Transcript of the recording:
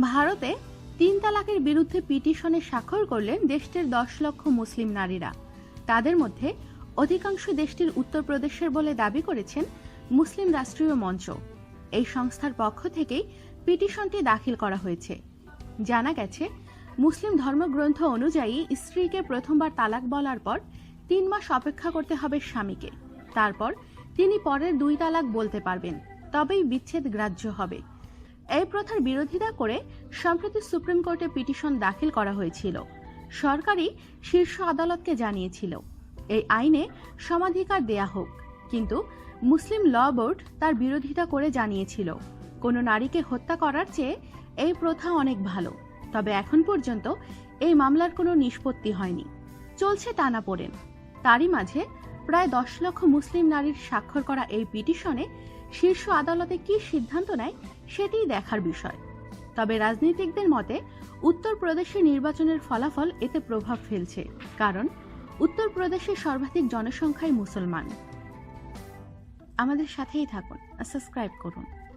ভারতে তিন তালাকের বিরুদ্ধে পিটিশনে স্বাক্ষর করলেন দেশটির দশ লক্ষ মুসলিম নারীরা। তাদের মধ্যে অধিকাংশ দেশটির উত্তরপ্রদেশের বলে দাবি করেছেন মুসলিম রাষ্ট্রীয় মঞ্চ। এই সংস্থার পক্ষ থেকেই পিটিশনটি দাখিল করা হয়েছে। জানা গেছে, মুসলিম ধর্মগ্রন্থ অনুযায়ী স্ত্রীকে প্রথমবার তালাক বলার পর তিন মাস অপেক্ষা করতে হবে স্বামীকে। তারপর তিনি পরের দুই তালাক বলতে পারবেন, তবেই বিচ্ছেদ গ্রাহ্য হবে। এই প্রথার বিরোধিতা করে সম্প্রতি সুপ্রিম কোর্টে পিটিশন দাখিল করা হয়েছিল। সরকারি শীর্ষ আদালতকে জানিয়েছিল, এই আইনে সমাধিকার দেয়া হোক। কিন্তু মুসলিম ল বোর্ড তার বিরোধিতা করে জানিয়েছিল, কোনো নারীকে হত্যা করার চেয়ে এই প্রথা অনেক ভালো। তবে এখন পর্যন্ত এই মামলার কোনো নিষ্পত্তি হয়নি। চলছে টানা পড়েন। তারই মাঝে প্রায় দশ লক্ষ মুসলিম নারীর স্বাক্ষর করা এই পিটিশনে শীর্ষ আদালতে কি সিদ্ধান্ত নেয় সেটিই দেখার বিষয়। তবে রাজনীতিকদের মতে, উত্তরপ্রদেশে নির্বাচনের ফলাফল এতে প্রভাব ফেলছে, কারণ উত্তরপ্রদেশের সর্বাধিক জনসংখ্যাই মুসলমান। আমাদের সাথেই থাকুন সাবস্ক্রাইব করুন।